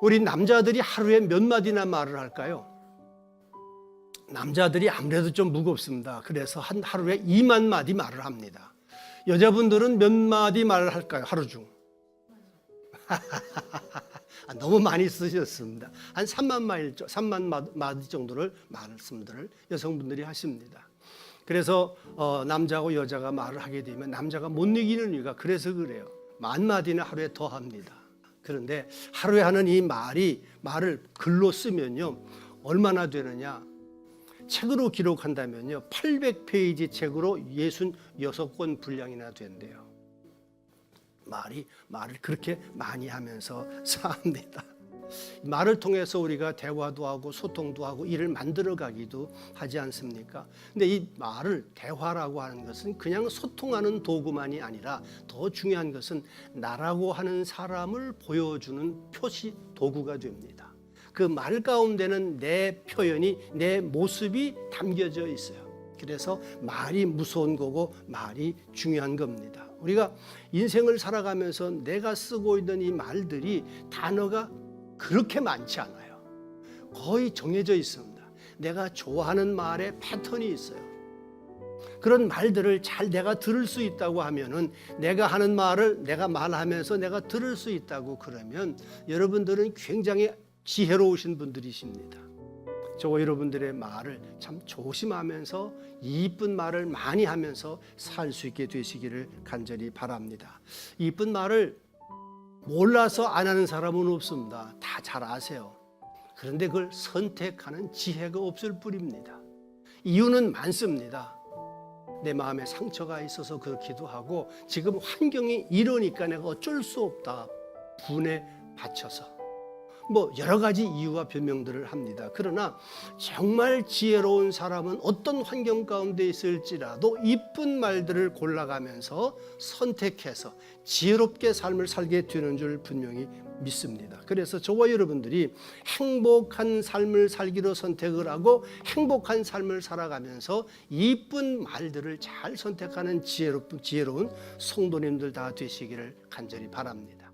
우리 남자들이 하루에 몇 마디나 말을 할까요? 남자들이 아무래도 좀 무겁습니다. 그래서 한 하루에 2만 마디 말을 합니다. 여자분들은 몇 마디 말을 할까요? 하루 중. 아, 너무 많이 쓰셨습니다. 한 3만 마일, 3만 마- 마디 정도를 말씀들을 여성분들이 하십니다. 그래서 어, 남자하고 여자가 말을 하게 되면 남자가 못 이기는 이유가 그래서 그래요. 만 마디는 하루에 더 합니다. 그런데 하루에 하는 이 말이 말을 글로 쓰면요 얼마나 되느냐? 책으로 기록한다면요 800페이지 책으로 66권 분량이나 된대요. 말이 말을 그렇게 많이 하면서 삽니다. 말을 통해서 우리가 대화도 하고 소통도 하고 일을 만들어 가기도 하지 않습니까? 근데 이 말을 대화라고 하는 것은 그냥 소통하는 도구만이 아니라 더 중요한 것은 나라고 하는 사람을 보여주는 표시 도구가 됩니다. 그 말 가운데는 내 표현이 내 모습이 담겨져 있어요. 그래서 말이 무서운 거고 말이 중요한 겁니다. 우리가 인생을 살아가면서 내가 쓰고 있는 이 말들이 단어가 그렇게 많지 않아요. 거의 정해져 있습니다. 내가 좋아하는 말에 패턴이 있어요. 그런 말들을 잘 내가 들을 수 있다고 하면은 내가 하는 말을 내가 말하면서 내가 들을 수 있다고 그러면 여러분들은 굉장히 지혜로우신 분들이십니다. 저와 여러분들의 말을 참 조심하면서 이쁜 말을 많이 하면서 살 수 있게 되시기를 간절히 바랍니다. 이쁜 말을 몰라서 안 하는 사람은 없습니다. 다 잘 아세요. 그런데 그걸 선택하는 지혜가 없을 뿐입니다. 이유는 많습니다. 내 마음에 상처가 있어서 그렇기도 하고 지금 환경이 이러니까 내가 어쩔 수 없다. 분에 받쳐서. 뭐 여러 가지 이유와 변명들을 합니다. 그러나 정말 지혜로운 사람은 어떤 환경 가운데 있을지라도 이쁜 말들을 골라가면서 선택해서 지혜롭게 삶을 살게 되는 줄 분명히 믿습니다. 그래서 저와 여러분들이 행복한 삶을 살기로 선택을 하고 행복한 삶을 살아가면서 이쁜 말들을 잘 선택하는 지혜롭, 지혜로운 성도님들 다 되시기를 간절히 바랍니다.